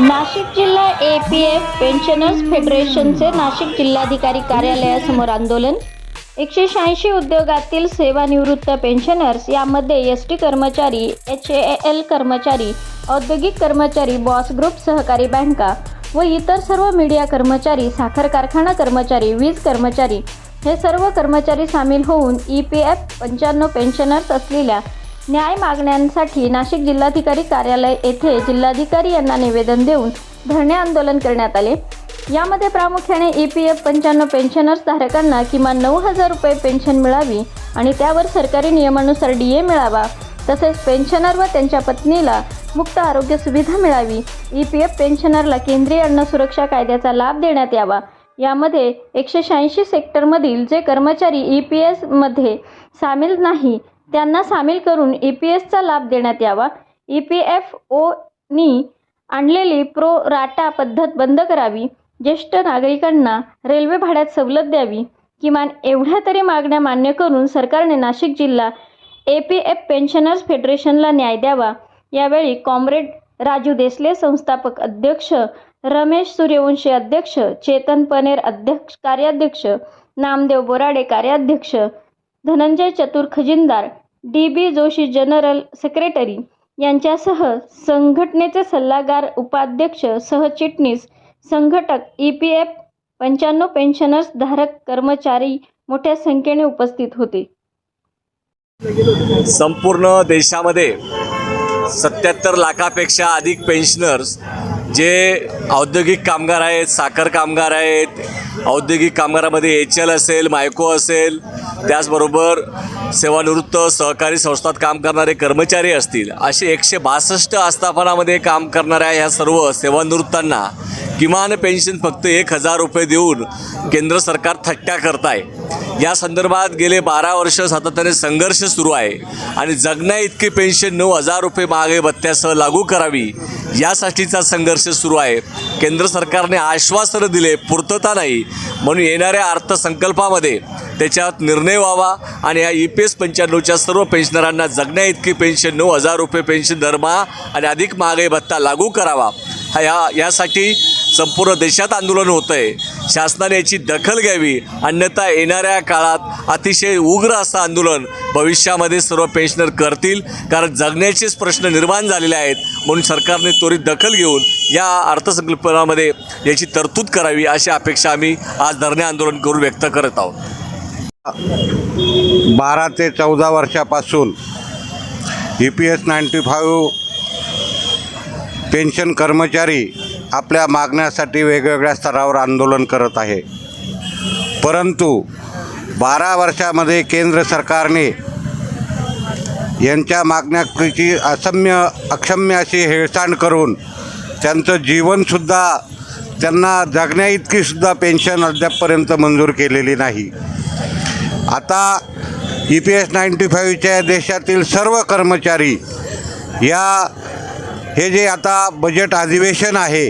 नाशिक जिल्हा A P F pensioners फेडरेशनचे नाशिक जिल्हाधिकारी कार्यालयासमोर आंदोलन. एकशे शहाऐंशी उद्योगातील सेवानिवृत्त पेन्शनर्स यामध्ये एस टी कर्मचारी एच ए एल कर्मचारी औद्योगिक कर्मचारी बॉस ग्रुप सहकारी बँका व इतर सर्व मीडिया कर्मचारी साखर कारखाना कर्मचारी वीज कर्मचारी हे सर्व कर्मचारी सामील होऊन ई पी एफ पंच्याण्णव पेन्शनर्स असलेल्या न्याय मागण्यांसाठी नाशिक जिल्हाधिकारी कार्यालय येथे जिल्हाधिकारी यांना निवेदन देऊन धरणे आंदोलन करण्यात आले. यामध्ये प्रामुख्याने ई पी एफ पंच्याण्णव पेन्शनर्स धारकांना किमान नऊ हजार रुपये पेन्शन मिळावी आणि त्यावर सरकारी नियमानुसार डी ए मिळावा तसेच पेन्शनर व त्यांच्या पत्नीला मुक्त आरोग्य सुविधा मिळावी. ई पी एफ पेन्शनरला केंद्रीय अन्न सुरक्षा कायद्याचा लाभ देण्यात यावा. यामध्ये एकशे शहाऐंशी सेक्टरमधील जे कर्मचारी ई पी एसमध्ये सामील नाही त्यांना सामील करून ई पी एसचा लाभ देण्यात यावा. ई पी एफ ओनी आणलेली प्रो राटा पद्धत बंद करावी. ज्येष्ठ नागरिकांना रेल्वे भाड्यात सवलत द्यावी. किमान एवढ्या तरी मागण्या मान्य करून सरकारने नाशिक जिल्हा ए पी एफ पेन्शनर्स फेडरेशनला न्याय द्यावा. यावेळी कॉम्रेड राजू देसले संस्थापक अध्यक्ष रमेश सूर्यवंशी अध्यक्ष चेतन पनेर अध्यक्ष कार्याध्यक्ष नामदेव बोराडे कार्याध्यक्ष Dhananjay Chatur खजिनदार D B Joshi general secretary यांच्यासह संघटनेचे सल्लागार उपाध्यक्ष सहचिटणीस संघटक ई पी एफ पंच्याण्णव पेन्शनर्स धारक कर्मचारी मोठ्या संख्येने उपस्थित होते. संपूर्ण देशामध्ये सत्याहत्तर लाखापेक्षा अधिक पेन्शनर्स जे औद्योगिक कामगार आहेत साखर कामगार आहेत औद्योगिक कामगारामध्ये एच एल असेल मायको असेल त्याचबरोबर सेवानिवृत्त सहकारी संस्थात काम करणारे कर्मचारी असतील असे एकशे बासष्ट आस्थापनामध्ये काम करणाऱ्या ह्या सर्व सेवानिवृत्तांना किमान पेन्शन फक्त एक हजार रुपये देऊन केंद्र सरकार थट्ट्या करत आहे या संदर्भात गेले बारा वर्ष सातत्याने संघर्ष सुरू आहे आणि जगण्या इतकी पेन्शन नऊ हजार रुपये महागाई भत्त्यासह लागू करावी यासाठीचा संघर्ष सुरू आहे. केंद्र सरकारने आश्वासनं दिले पूर्तता नाही. म्हणून येणाऱ्या अर्थसंकल्पामध्ये त्याच्यात निर्णय व्हावा आणि या ई पी एस पंच्याण्णवच्या सर्व पेन्शनरांना जगण्या इतकी पेन्शन नऊ हजार रुपये पेन्शन दरमहा आणि अधिक महागाई भत्ता लागू करावा. हा या यासाठी संपूर्ण देशात आंदोलन होतं आहे शासनाने याची दखल घ्यावी. अन्यथा येणाऱ्या काळात अतिशय उग्र असं आंदोलन भविष्यामध्ये सर्व पेन्शनर करतील. कारण जगण्याचेच प्रश्न निर्माण झालेले आहेत. म्हणून सरकारने त्वरित दखल घेऊन या अर्थसंकल्पनामध्ये याची तरतूद करावी अशी अपेक्षा आम्ही आज धरणे आंदोलन करून व्यक्त करत आहोत. बारा ते चौदा वर्षापासून E P S ninety five pension कर्मचारी आपल्या मागण्यासाठी वेगवेगळ्या स्तरावर आंदोलन करत आहे. परंतु बारा वर्षामध्ये केंद्र सरकारने यांच्या मागण्याची असम्य अक्षम्य अशी हेळसांड करून त्यांचं जीवनसुद्धा त्यांना जगण्या इतकीसुद्धा पेन्शन अद्यापपर्यंत मंजूर केलेली नाही. आता ई पी एस नाईंटी फाईव्हच्या देशातील सर्व कर्मचारी या हे जे आता बजेट अधिवेशन आहे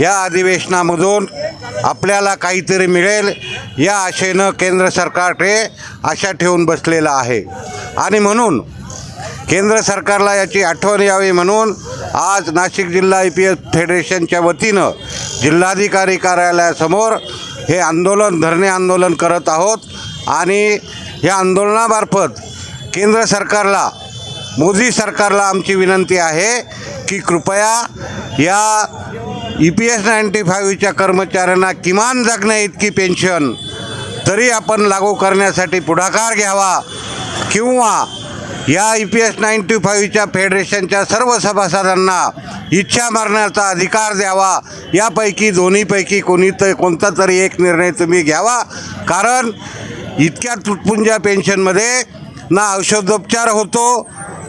या अधिवेशनामधून आपल्याला काहीतरी मिळेल या आशेनं केंद्र सरकारकडे आशा ठेवून बसलेलं आहे. आणि म्हणून केंद्र सरकारला याची आठवण यावी म्हणून आज नाशिक जिल्हा आय पी एस फेडरेशनच्या वतीनं जिल्हाधिकारी कार्यालयासमोर हे आंदोलन धरणे आंदोलन करत आहोत. आणि या आंदोलनामार्फत केंद्र सरकारला मोदी सरकारला आमची विनंती आहे की कृपया या ई पी एस नाईंटी फाईव्हच्या कर्मचाऱ्यांना किमान जगण्या इतकी पेन्शन तरी आपण लागू करण्यासाठी पुढाकार घ्यावा किंवा या ई पी एस नाईंटी फाईव्हच्या फेडरेशनच्या सर्व सभासदांना इच्छा मरण्याचा अधिकार द्यावा. यापैकी दोन्हीपैकी कोणी तर कोणता तरी एक निर्णय तुम्ही घ्यावा. कारण इतक्या तुटपुंजा पेन्शनमध्ये ना औषधोपचार होतो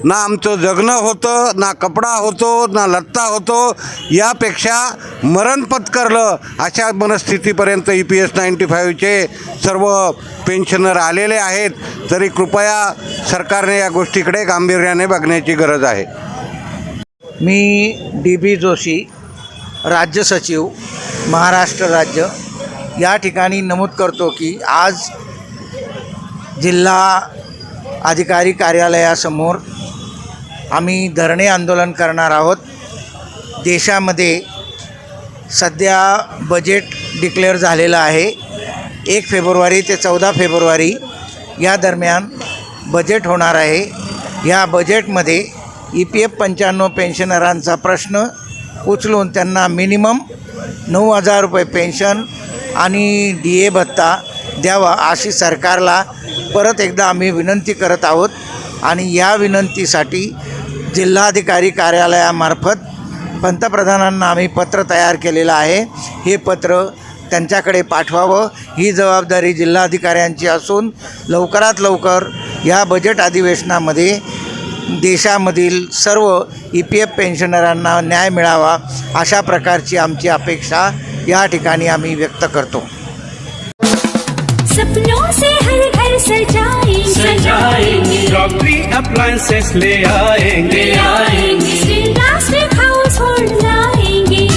ना आमचं जगणं होतं ना कपडा होतो ना लत्ता होतो यापेक्षा मरण पत्करलं अशा मनस्थितीपर्यंत ई पी एस नाईंटी फाईव्हचे सर्व पेन्शनर आलेले आहेत. तरी कृपया सरकारने या गोष्टीकडे गांभीर्याने बघण्याची गरज आहे. मी डी बी जोशी राज्य सचिव महाराष्ट्र राज्य. या ठिकाणी नमूद करतो की आज जिल्हा अधिकारी कार्यालयासमोर आम्ही धरणे आंदोलन करणार आहोत. देशामध्ये सध्या बजेट डिक्लेअर झालेलं आहे. एक फेब्रुवारी ते चौदा फेब्रुवारी या दरम्यान बजेट होणार आहे. या बजेटमध्ये ई पी एफ पंच्याण्णव पेन्शनरांचा प्रश्न उचलून त्यांना मिनिमम नऊ हजार रुपये पेन्शन आणि डी ए भत्ता द्यावा अशी सरकारला परत एकदा आम्ही विनंती करत आहोत. आणि या विनंतीसाठी जिल्हाधिकारी कार्यालयामार्फत पंतप्रधानांना आम्ही पत्र तयार केलेलं आहे. हे पत्र त्यांच्याकडे पाठवावं. ही जबाबदारी जिल्हाधिकाऱ्यांची असून लवकरात लवकर या बजेट अधिवेशनामध्ये देशामधील सर्व ई पी एफ पेन्शनरांना न्याय मिळावा अशा प्रकारची आमची अपेक्षा या ठिकाणी आम्ही व्यक्त करतो. सपनों से सजाएंगे डॉक्टरी अप्लायंसेस ले आएंगे। ले आएंगे। प्लास्टिक हाउस होल्ड लाएंगे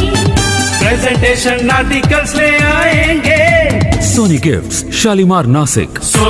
प्रेजेंटेशन आर्टिकल्स ले आएंगे। Soni gifts Shalimar Nashik so